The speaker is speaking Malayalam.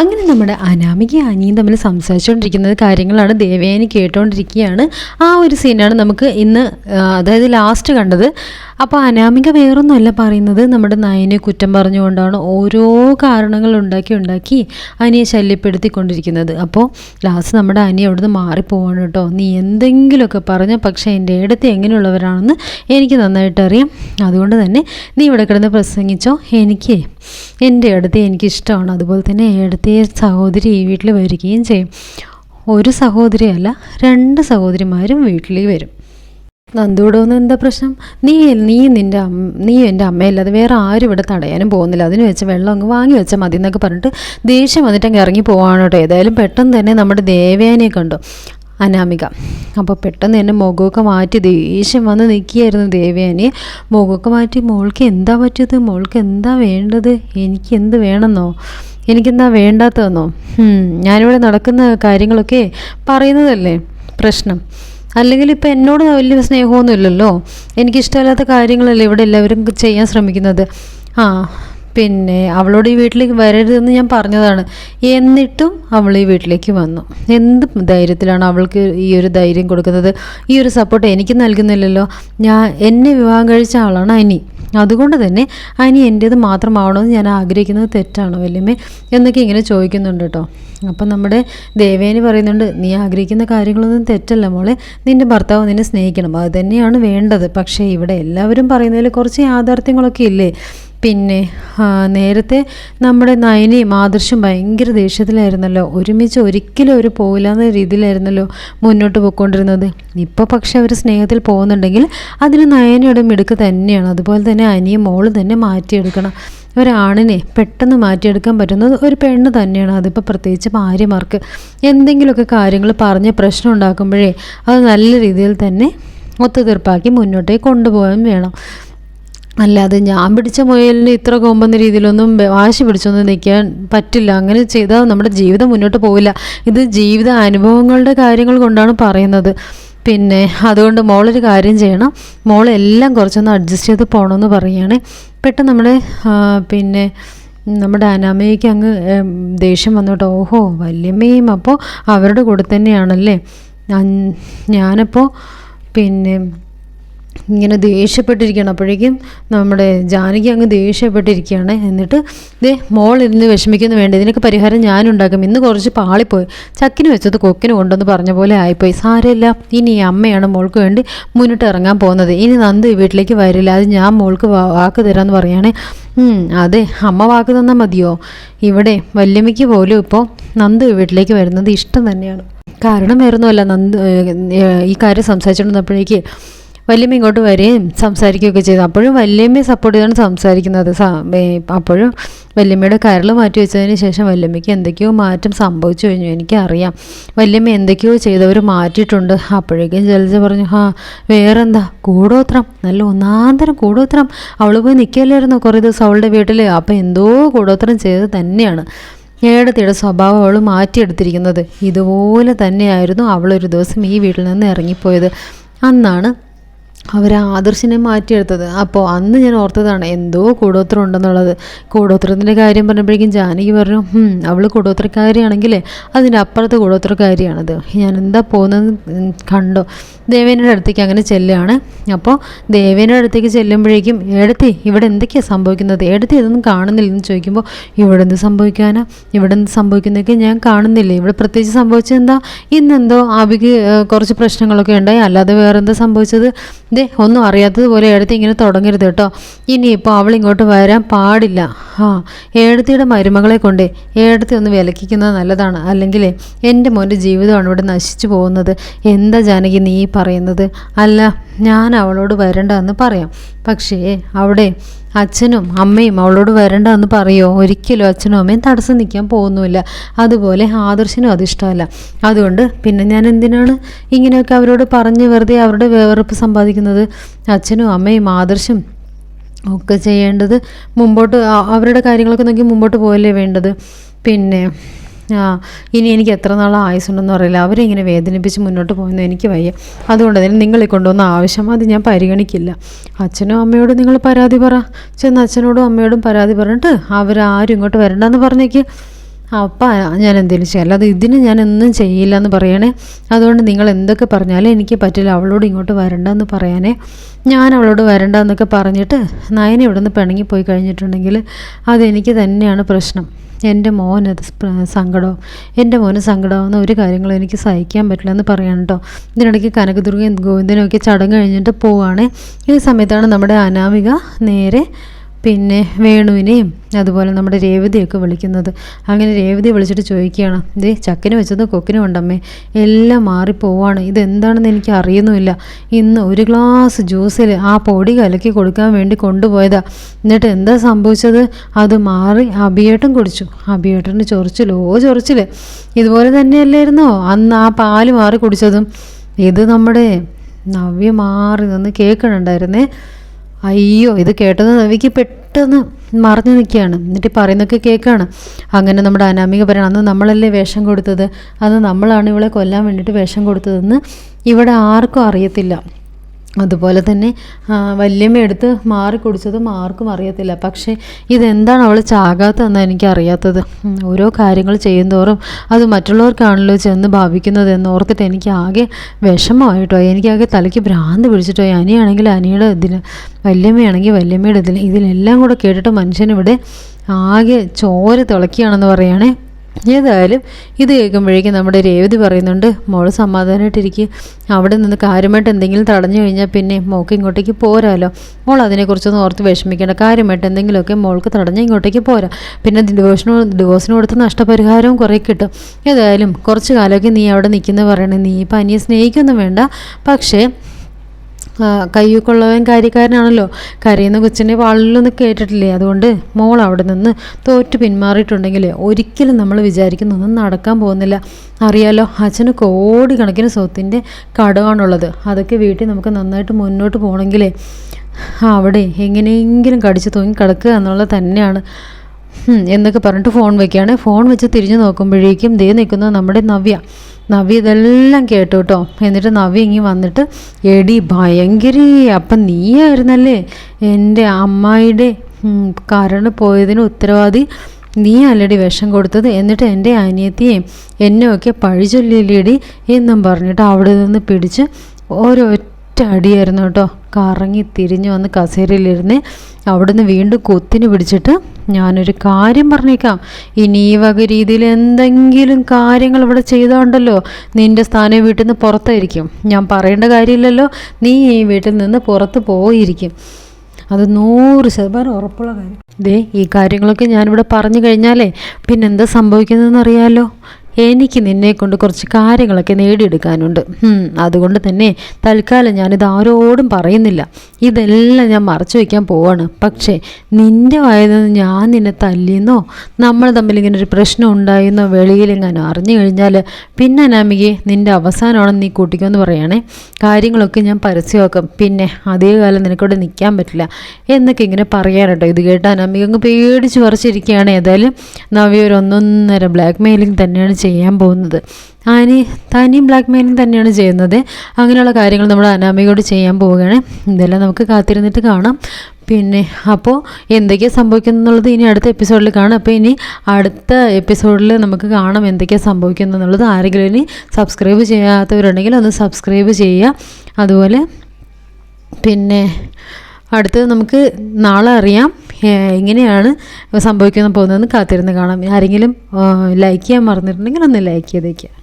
അങ്ങനെ നമ്മുടെ അനാമിക അനിയും തമ്മിൽ സംസാരിച്ചുകൊണ്ടിരിക്കുന്നത് കാര്യങ്ങളാണ് ദേവയാനി കേട്ടുകൊണ്ടിരിക്കുകയാണ് ആ ഒരു സീനാണ് നമുക്ക് ഇന്ന് അതായത് ലാസ്റ്റ് കണ്ടത്. അപ്പോൾ അനാമിക വേറൊന്നുമല്ല പറയുന്നത്. നമ്മുടെ നയനെ കുറ്റം പറഞ്ഞുകൊണ്ടാണ് ഓരോ കാരണങ്ങൾ ഉണ്ടാക്കി ഉണ്ടാക്കി അനിയെ ശല്യപ്പെടുത്തിക്കൊണ്ടിരിക്കുന്നത്. അപ്പോൾ ലാസ്റ്റ് നമ്മുടെ അനി അവിടുന്ന് മാറിപ്പോവാണ് കേട്ടോ. നീ എന്തെങ്കിലുമൊക്കെ പറഞ്ഞ പക്ഷേ എന്റെ ഇടത്ത് എങ്ങനെയുള്ളവരാണെന്ന് എനിക്ക് നന്നായിട്ട് അറിയാം അതുകൊണ്ട് തന്നെ നീ ഇവിടെ കിടന്ന് പ്രസംഗിച്ചോ. എനിക്ക് എന്റെ അടുത്ത് എനിക്കിഷ്ടമാണ്. അതുപോലെ തന്നെ ഇടത്തെ സഹോദരി ഈ വീട്ടിൽ വരികയും ചെയ്യും. ഒരു സഹോദരിയല്ല രണ്ട് സഹോദരിമാരും വീട്ടിൽ വരും. നന്ദൂടോന്ന് എന്താ പ്രശ്നം? നീ നീ നിന്റെ അമ്മ നീ എന്റെ അമ്മയല്ലാതെ വേറെ ആരും ഇവിടെ തടയാനും പോകുന്നില്ല. അതിന് വെച്ച് വെള്ളം അങ്ങ് വാങ്ങി വെച്ചാൽ മതി എന്നൊക്കെ പറഞ്ഞിട്ട് ദേഷ്യം വന്നിട്ട് അങ്ങ് ഇറങ്ങി പോവാണ് കേട്ടോ. ഏതായാലും പെട്ടെന്ന് തന്നെ നമ്മുടെ ദേവയാനിയെ കണ്ടു അനാമിക. അപ്പോൾ പെട്ടെന്ന് തന്നെ മുഖമൊക്കെ മാറ്റി ദേഷ്യം വന്ന് നിൽക്കുകയായിരുന്നു ദേവയാനി മുഖമൊക്കെ മാറ്റി മോൾക്ക് എന്താ പറ്റിയത്? മോൾക്ക് എന്താ വേണ്ടത്? എനിക്ക് എന്ത് വേണമെന്നോ? എനിക്കെന്താ വേണ്ടാത്തതെന്നോ? ഞാനിവിടെ നടക്കുന്ന കാര്യങ്ങളൊക്കെ പറയുന്നതല്ലേ? പ്രശ്നം. അല്ലെങ്കിൽ ഇപ്പം എന്നോട് വലിയ സ്നേഹമൊന്നും ഇല്ലല്ലോ എനിക്കിഷ്ടമില്ലാത്ത കാര്യങ്ങളല്ലേ ഇവിടെ എല്ലാവരും ചെയ്യാൻ ശ്രമിക്കുന്നത്? ആ പിന്നെ അവളോട് ഈ വീട്ടിലേക്ക് വരരുതെന്ന് ഞാൻ പറഞ്ഞതാണ്. എന്നിട്ടും അവൾ ഈ വീട്ടിലേക്ക് വന്നു. എന്ത് ധൈര്യത്തിലാണ് അവൾക്ക് ഈ ഒരു ധൈര്യം കൊടുക്കുന്നത്? ഈ ഒരു സപ്പോർട്ട് എനിക്ക് നൽകുന്നില്ലല്ലോ. ഞാൻ എന്നെ വിവാഹം കഴിച്ച ആളാണ് അനി. അതുകൊണ്ട് തന്നെ അനി എന്റേത് മാത്രമാവണമെന്ന് ഞാൻ ആഗ്രഹിക്കുന്നത് തെറ്റാണോ വല്യമ്മേ എന്നൊക്കെ ഇങ്ങനെ ചോദിക്കുന്നുണ്ട് കേട്ടോ. അപ്പം നമ്മുടെ ദേവേനി പറയുന്നുണ്ട് നീ ആഗ്രഹിക്കുന്ന കാര്യങ്ങളൊന്നും തെറ്റല്ല മോളെ. നിന്റെ ഭർത്താവ് നിന്നെ സ്നേഹിക്കണം. അത് തന്നെയാണ് വേണ്ടത്. പക്ഷേ ഇവിടെ എല്ലാവരും പറയുന്നതിൽ കുറച്ച് യാഥാർത്ഥ്യങ്ങളൊക്കെ ഇല്ലേ? പിന്നെ നേരത്തെ നമ്മുടെ നയനയും ആദർശം ഭയങ്കര ദേഷ്യത്തിലായിരുന്നല്ലോ. ഒരുമിച്ച് ഒരിക്കലും അവർ പോകില്ല എന്ന രീതിയിലായിരുന്നല്ലോ മുന്നോട്ട് പോയിക്കൊണ്ടിരുന്നത്. ഇപ്പോൾ പക്ഷെ അവർ സ്നേഹത്തിൽ പോകുന്നുണ്ടെങ്കിൽ അതിന് നയനയുടെ മിടുക്ക് തന്നെയാണ്. അതുപോലെ തന്നെ അനിയും മോൾ തന്നെ മാറ്റിയെടുക്കണം. ഒരാണിനെ പെട്ടെന്ന് മാറ്റിയെടുക്കാൻ പറ്റുന്നത് ഒരു പെണ്ണ് തന്നെയാണ്. അതിപ്പോൾ പ്രത്യേകിച്ച് ഭാര്യമാർക്ക് എന്തെങ്കിലുമൊക്കെ കാര്യങ്ങൾ പറഞ്ഞ് പ്രശ്നം ഉണ്ടാക്കുമ്പോഴേ അത് നല്ല രീതിയിൽ തന്നെ ഒത്തുതീർപ്പാക്കി മുന്നോട്ടേക്ക് കൊണ്ടുപോകാൻ വേണം. അല്ലാതെ ഞാൻ പിടിച്ച മുയലിന് ഇത്ര കൊമ്പെന്ന രീതിയിലൊന്നും വാശി പിടിച്ചൊന്നും നിൽക്കാൻ പറ്റില്ല. അങ്ങനെ ചെയ്താൽ നമ്മുടെ ജീവിതം മുന്നോട്ട് പോവില്ല. ഇത് ജീവിത അനുഭവങ്ങളുടെ കാര്യങ്ങൾ കൊണ്ടാണ് പറയുന്നത്. പിന്നെ അതുകൊണ്ട് മോളൊരു കാര്യം ചെയ്യണം. മോൾ എല്ലാം കുറച്ചൊന്ന് അഡ്ജസ്റ്റ് ചെയ്ത് പോകണമെന്ന് പറയുകയാണ് പെട്ടെന്ന് നമ്മുടെ പിന്നെ നമ്മുടെ അനാമയ്ക്ക് അങ്ങ് ദേഷ്യം വന്നോട്ടോ. ഓഹോ വല്യമ്മയും അപ്പോൾ അവരുടെ കൂടെ തന്നെയാണല്ലേ? ഞാനപ്പോൾ പിന്നെ ഇങ്ങനെ ദേഷ്യപ്പെട്ടിരിക്കുകയാണ്. അപ്പോഴേക്കും നമ്മുടെ ജാനകി അങ്ങ് ദേഷ്യപ്പെട്ടിരിക്കുകയാണ്. എന്നിട്ട് ദേ മോൾ ഇരുന്ന് വിഷമിക്കുന്നു വേണ്ട ഇതിനൊക്കെ പരിഹാരം ഞാൻ ഉണ്ടാക്കും ഇന്ന് കുറച്ച് പാളിപ്പോയി. ചക്കിന് വെച്ചത് കൊക്കിന് കൊണ്ടെന്ന് പറഞ്ഞ പോലെ ആയിപ്പോയി. സാരമില്ല ഇനി അമ്മയാണ് മോൾക്ക് വേണ്ടി മുന്നിട്ട് ഇറങ്ങാൻ പോകുന്നത്. ഇനി നന്ദി വീട്ടിലേക്ക് വരില്ല. അത് ഞാൻ മോൾക്ക് വാക്ക് തരാമെന്ന് പറയുകയാണെ. അതെ അമ്മ വാക്ക് തന്നാൽ മതിയോ? ഇവിടെ വല്യമ്മയ്ക്ക് പോലും ഇപ്പോൾ നന്ദ് വീട്ടിലേക്ക് വരുന്നത് ഇഷ്ടം തന്നെയാണ്. കാരണം വേറൊന്നുമല്ല നന്ദു ഈ കാര്യം സംസാരിച്ചുകൊണ്ടിരുന്നപ്പോഴേക്ക് വല്യമ്മ ഇങ്ങോട്ട് വരികയും സംസാരിക്കുകയൊക്കെ ചെയ്തു. അപ്പോഴും വല്യമ്മയെ സപ്പോർട്ട് ചെയ്താണ് സംസാരിക്കുന്നത്. അപ്പോഴും വല്യമ്മയുടെ കരൾ മാറ്റി വെച്ചതിന് ശേഷം വല്യമ്മയ്ക്ക് എന്തൊക്കെയോ മാറ്റം സംഭവിച്ചു കഴിഞ്ഞു. എനിക്കറിയാം. വല്യമ്മ എന്തൊക്കെയോ ചെയ്തവർ മാറ്റിയിട്ടുണ്ട്. അപ്പോഴേക്കും ജലജ പറഞ്ഞു ആ വേറെന്താ? കൂടോത്രം. നല്ല ഒന്നാന്തരം കൂടോത്രം. അവൾ പോയി നിൽക്കല്ലായിരുന്നു കുറേ ദിവസം അവളുടെ വീട്ടിൽ അപ്പം എന്തോ കൂടോത്രം ചെയ്തത് തന്നെയാണ്. ഏടത്തിയുടെ സ്വഭാവം അവൾ മാറ്റിയെടുത്തിരിക്കുന്നത്. ഇതുപോലെ തന്നെയായിരുന്നു അവളൊരു ദിവസം ഈ വീട്ടിൽ നിന്ന് ഇറങ്ങിപ്പോയത്. അന്നാണ് അവർ ആദർശിനെ മാറ്റിയെടുത്തത്. അപ്പോൾ അന്ന് ഞാൻ ഓർത്തതാണ് എന്തോ കൂടോത്രം ഉണ്ടെന്നുള്ളത് കൂടോത്രത്തിന്റെ കാര്യം പറഞ്ഞപ്പോഴേക്കും ജാനകി പറഞ്ഞു അവൾ കൂടോത്രക്കാരിയാണെങ്കിലേ അതിന്റെ അപ്പുറത്ത് കൂടോത്രക്കാരിയാണത്. ഞാൻ എന്താ പോകുന്നത് കണ്ടോ? ദേവേനയുടെ അടുത്തേക്ക് അങ്ങനെ ചെല്ലുകയാണ് അപ്പോൾ ദേവേനയുടെ അടുത്തേക്ക് ചെല്ലുമ്പോഴേക്കും എടുത്തി ഇവിടെ എന്തൊക്കെയാണ് സംഭവിക്കുന്നത്? എടുത്തി ഇതൊന്നും കാണുന്നില്ലെന്ന് ചോദിക്കുമ്പോൾ ഇവിടെ എന്ത് സംഭവിക്കാനാ? ഇവിടെ എന്ത് സംഭവിക്കുന്നതൊക്കെ ഞാൻ കാണുന്നില്ല? ഇവിടെ പ്രത്യേകിച്ച് സംഭവിച്ചത് എന്താ ഇന്നെന്തോ ആബിക്ക് കുറച്ച് പ്രശ്നങ്ങളൊക്കെ ഉണ്ടായി. അല്ലാതെ വേറെന്താ സംഭവിച്ചത്? ദേ ഒന്നും അറിയാത്തതുപോലെ എഴുത്തി ഇങ്ങനെ തുടങ്ങരുത് കേട്ടോ. ഇനിയിപ്പോൾ അവൾ ഇങ്ങോട്ട് വരാൻ പാടില്ല. ആ ഏടത്തിയുടെ മരുമകളെ കൊണ്ട് ഏടത്തി ഒന്ന് വിലക്കിക്കുന്നത് നല്ലതാണ്. അല്ലെങ്കിൽ എന്റെ മോന്റെ ജീവിതമാണ് ഇവിടെ നശിച്ചു പോകുന്നത്. എന്താ ജാനകി നീ പറയുന്നത്? അല്ല ഞാൻ അവളോട് വരണ്ടെന്ന് പറയാം. പക്ഷേ അവിടെ അച്ഛനും അമ്മയും അവളോട് വരണ്ടെന്ന് പറയോ? പറയുമോ ഒരിക്കലും അച്ഛനും അമ്മയും തടസ്സം നിൽക്കാൻ പോകുന്നുമില്ല. അതുപോലെ ആദർശനും അതിഷ്ടമല്ല. അതുകൊണ്ട് പിന്നെ ഞാൻ എന്തിനാണ് ഇങ്ങനെയൊക്കെ അവരോട് പറഞ്ഞ് വെറുതെ അവരുടെ വേവറപ്പ് സമ്പാദിക്കുന്നത്? അച്ഛനും അമ്മയും ആദർശം ഒക്കെ ചെയ്യേണ്ടത് മുമ്പോട്ട് അവരുടെ കാര്യങ്ങളൊക്കെ നോക്കി മുമ്പോട്ട് പോയല്ലേ വേണ്ടത്? പിന്നെ ഇനി എനിക്ക് എത്ര നാൾ ആയുസുണ്ടെന്ന് അറിയില്ല. അവരെ ഇങ്ങനെ വേദനിപ്പിച്ച് മുന്നോട്ട് പോകുന്നത് എനിക്ക് വയ്യ. അതുകൊണ്ട് തന്നെ നിങ്ങളെ കൊണ്ടുവന്ന ആവശ്യം അത് ഞാൻ പരിഗണിക്കില്ല. അച്ഛനും അമ്മയോടും നിങ്ങൾ പരാതി പറ. ചെന്ന് അച്ഛനോടും അമ്മയോടും പരാതി പറഞ്ഞിട്ട് അവരാരും ഇങ്ങോട്ട് വരണ്ടെന്ന് പറഞ്ഞേക്ക്. അപ്പം ഞാൻ എന്തെങ്കിലും ചെയ്യാം അല്ലാതെ ഇതിന് ഞാൻ ഒന്നും ചെയ്യില്ല എന്ന് പറയണേ. അതുകൊണ്ട് നിങ്ങൾ എന്തൊക്കെ പറഞ്ഞാലും എനിക്ക് പറ്റില്ല അവളോട് ഇങ്ങോട്ട് വരണ്ടെന്ന് പറയാനേ. ഞാൻ അവളോട് വരണ്ട എന്നൊക്കെ പറഞ്ഞിട്ട് നയന ഇവിടെ നിന്ന് പിണങ്ങി പോയി കഴിഞ്ഞിട്ടുണ്ടെങ്കിൽ അതെനിക്ക് തന്നെയാണ് പ്രശ്നം. എന്റെ മോനത് സങ്കടവും എന്റെ മോന് സങ്കടമാവുന്ന ഒരു കാര്യങ്ങളും എനിക്ക് സഹിക്കാൻ പറ്റില്ല എന്ന് പറയണം കേട്ടോ ഇതിനിടയ്ക്ക് കനകദുർഗയും ഗോവിന്ദനും ഒക്കെ ചടങ്ങ് കഴിഞ്ഞിട്ട് പോവുകയാണ് ഈ സമയത്താണ് നമ്മുടെ അനാമിക നേരെ പിന്നെ വേണുവിനെയും അതുപോലെ നമ്മുടെ രേവതിയൊക്കെ വിളിക്കുന്നത്. അങ്ങനെ രേവതി വിളിച്ചിട്ട് ചോദിക്കുകയാണ് ഇതേ ചക്കിന് വെച്ചത് കൊക്കിനും ഉണ്ടമ്മേ എല്ലാം മാറിപ്പോവാണ്. ഇതെന്താണെന്ന് എനിക്ക് അറിയുന്നുമില്ല. ഇന്ന് ഒരു ഗ്ലാസ് ജ്യൂസിൽ ആ പൊടി കലക്കി കൊടുക്കാൻ വേണ്ടി കൊണ്ടുപോയതാ. എന്നിട്ട് എന്താ സംഭവിച്ചത്? അത് മാറി അബിയേട്ടൻ കുടിച്ചു. അഭിയേട്ടന് ചൊറിച്ചിലോ ചൊറിച്ചിൽ. ഇതുപോലെ തന്നെയല്ലായിരുന്നോ? അന്ന് ആ പാൽ മാറി കുടിച്ചതും. ഇത് നമ്മുടെ നവ്യ മാറി നിന്ന് കേൾക്കണുണ്ടായിരുന്നേ അയ്യോ ഇത് കേട്ടത് നവിക്ക് പെട്ടെന്ന് മറഞ്ഞു നിൽക്കുകയാണ്. എന്നിട്ട് പറയുന്നൊക്കെ കേൾക്കുകയാണ്. അങ്ങനെ നമ്മുടെ അനാമിക പറയണം അന്ന് നമ്മളല്ലേ വേഷം കൊടുത്തത്? അന്ന് നമ്മളാണ് ഇവളെ കൊല്ലാൻ വേണ്ടിയിട്ട് വേഷം കൊടുത്തതെന്ന് ഇവിടെ ആർക്കും അറിയത്തില്ല. അതുപോലെ തന്നെ വല്യമ്മ എടുത്ത് മാറി കുടിച്ചതും ആർക്കും അറിയത്തില്ല. പക്ഷേ ഇതെന്താണ് അവൾ എനിക്ക് അറിയാത്തത് ഓരോ കാര്യങ്ങൾ ചെയ്യുന്തോറും അത് മറ്റുള്ളവർക്കാണല്ലോ ചെന്ന് ഭാവിക്കുന്നത് എന്ന് ഓർത്തിട്ട് എനിക്ക് ആകെ വിഷമമായിട്ടോ എനിക്കാകെ തലയ്ക്ക് ഭ്രാന്ത് പിടിച്ചിട്ടോ. അനിയാണെങ്കിൽ അനിയുടെ ഇതിന് വല്യമ്മയാണെങ്കിൽ വല്യമ്മയുടെ ഇതിൽ ഇതിലെല്ലാം കൂടെ കേട്ടിട്ട് മനുഷ്യനിവിടെ ആകെ ചോര തിളക്കുകയാണെന്ന് പറയുകയാണേ. ഏതായാലും ഇത് കേൾക്കുമ്പോഴേക്കും നമ്മുടെ രേവതി പറയുന്നുണ്ട് മോൾ സമാധാനമായിട്ടിരിക്കും. അവിടെ നിന്ന് കാര്യമായിട്ട് എന്തെങ്കിലും തടഞ്ഞു കഴിഞ്ഞാൽ പിന്നെ മോൾക്ക് ഇങ്ങോട്ടേക്ക് പോരാലോ. മോൾ അതിനെക്കുറിച്ചൊന്നും ഓർത്ത് വിഷമിക്കേണ്ട. കാര്യമായിട്ട് എന്തെങ്കിലുമൊക്കെ മോൾക്ക് തടഞ്ഞ് ഇങ്ങോട്ടേക്ക് പോരാ. പിന്നെ ഡിവോഴ്സിന് ഡിവോഴ്സിന് കൊടുത്ത നഷ്ടപരിഹാരവും കുറേ കിട്ടും. ഏതായാലും കുറച്ച് കാലമൊക്കെ നീ അവിടെ നിൽക്കുന്ന പറയണേ. നീ ഇപ്പം അനിയെ സ്നേഹിക്കൊന്നും വേണ്ട. പക്ഷേ കയ്യൊക്കെയുള്ളവൻ കാര്യക്കാരനാണല്ലോ. കരയുന്ന കൊച്ചിന്റെ വാളിലൊന്നും കേട്ടിട്ടില്ലേ? അതുകൊണ്ട് മോൾ അവിടെ നിന്ന് തോറ്റ് പിന്മാറിയിട്ടുണ്ടെങ്കിൽ ഒരിക്കലും നമ്മൾ വിചാരിക്കുന്നൊന്നും നടക്കാൻ പോകുന്നില്ല. അറിയാലോ അച്ഛന് കോടിക്കണക്കിന് സ്വത്തിന്റെ കടമാണുള്ളത്. അതൊക്കെ വീട്ടിൽ നമുക്ക് നന്നായിട്ട് മുന്നോട്ട് പോകണമെങ്കിലേ അവിടെ എങ്ങനെയെങ്കിലും കടിച്ചു തൂങ്ങി കിടക്കുക എന്നുള്ളത് തന്നെയാണ്. എന്നൊക്കെ പറഞ്ഞിട്ട് ഫോൺ വയ്ക്കുകയാണ് ഫോൺ വെച്ച് തിരിഞ്ഞു നോക്കുമ്പോഴേക്കും ദേ നിൽക്കുന്നത് നമ്മുടെ നവ്യ. നവി ഇതെല്ലാം കേട്ടു കേട്ടോ. എന്നിട്ട് നവി ഇങ്ങി വന്നിട്ട് എടി ഭയങ്കര അപ്പം നീയായിരുന്നല്ലേ? എന്റെ അമ്മായിയുടെ കരണ് പോയതിന് ഉത്തരവാദി നീ അല്ലടി വിഷം കൊടുത്തത്? എന്നിട്ട് എന്റെ അനിയത്തിയെയും എന്നെയൊക്കെ പഴി ചൊല്ലിയില്ലേടി എന്നും പറഞ്ഞിട്ട് അവിടെ നിന്ന് പിടിച്ച് ഒരൊറ്റ അടിയായിരുന്നു കേട്ടോ. കറങ്ങി തിരിഞ്ഞു വന്ന് കസേരയിലിരുന്ന് അവിടുന്ന് വീണ്ടും കൊത്തിന് പിടിച്ചിട്ട് ഞാനൊരു കാര്യം പറഞ്ഞേക്കാം. ഇനി ഈ വക രീതിയിൽ എന്തെങ്കിലും കാര്യങ്ങൾ ഇവിടെ ചെയ്തോണ്ടല്ലോ നിന്റെ സ്ഥാനം വീട്ടിൽ നിന്ന് പുറത്തായിരിക്കും. ഞാൻ പറയേണ്ട കാര്യമില്ലല്ലോ. നീ ഈ വീട്ടിൽ നിന്ന് പുറത്ത് പോയിരിക്കും. അത് നൂറ് ശതമാനം ഉറപ്പുള്ള കാര്യം. ദേ ഈ കാര്യങ്ങളൊക്കെ ഞാനിവിടെ പറഞ്ഞു കഴിഞ്ഞാലേ പിന്നെന്താ സംഭവിക്കുന്നതെന്ന് അറിയാമല്ലോ എനിക്ക് നിന്നെ കൊണ്ട് കുറച്ച് കാര്യങ്ങളൊക്കെ നേടിയെടുക്കാനുണ്ട്. അതുകൊണ്ട് തന്നെ തൽക്കാലം ഞാനിത് ആരോടും പറയുന്നില്ല. ഇതെല്ലാം ഞാൻ മറച്ചു വയ്ക്കാൻ പോവാണ്. പക്ഷേ നിന്റെ നിന്ന് ഞാൻ നിന്നെ തല്ലിയെന്നോ നമ്മൾ തമ്മിൽ ഇങ്ങനെ ഒരു പ്രശ്നം ഉണ്ടായെന്നോ വെളിയിലെങ്ങാനോ അറിഞ്ഞു കഴിഞ്ഞാൽ പിന്നെ അനാമികയെ നിന്റെ അവസാനമാണെന്ന് നീ കൂട്ടിക്കുമെന്ന് പറയണേ. കാര്യങ്ങളൊക്കെ ഞാൻ പരസ്യമാക്കും. പിന്നെ അതേ കാലം നിനക്കൂടെ നിൽക്കാൻ പറ്റില്ല എന്നൊക്കെ ഇങ്ങനെ പറയാനുണ്ടോ ഇത് കേട്ട് അനാമിക അങ്ങ് പേടിച്ച് പറിച്ചിരിക്കുകയാണ് ഏതായാലും നവ്യ ഒന്നൊന്നര ബ്ലാക്ക് മെയിലിംഗ് തന്നെയാണ് ചെയ്യാൻ പോകുന്നത്. ആനി താനിയും ബ്ലാക്ക് മെയിലിംഗ് തന്നെയാണ് ചെയ്യുന്നത്. അങ്ങനെയുള്ള കാര്യങ്ങൾ നമ്മൾ അനാമികയോട് ചെയ്യാൻ പോവുകയാണ്. ഇതെല്ലാം നമുക്ക് കാത്തിരുന്നിട്ട് കാണാം. പിന്നെ അപ്പോൾ എന്തൊക്കെയാണ് സംഭവിക്കുന്നത് എന്നുള്ളത് ഇനി അടുത്ത എപ്പിസോഡിൽ കാണാം. അപ്പോൾ ഇനി അടുത്ത എപ്പിസോഡിൽ നമുക്ക് കാണാം എന്തൊക്കെയാണ് സംഭവിക്കുന്നത് എന്നുള്ളത്. ആരെങ്കിലും ഇനി സബ്സ്ക്രൈബ് ചെയ്യാത്തവരുണ്ടെങ്കിൽ ഒന്ന് സബ്സ്ക്രൈബ് ചെയ്യുക. അതുപോലെ പിന്നെ അടുത്തത് നമുക്ക് നാളെ അറിയാം. എങ്ങനെയാണ് സംഭവിക്കുന്ന പോകുന്നതെന്ന് കാത്തിരുന്ന് കാണാം. ആരെങ്കിലും ലൈക്ക് ചെയ്യാൻ മറന്നിട്ടുണ്ടെങ്കിൽ ഒന്ന് ലൈക്ക് ചെയ്തേക്കുക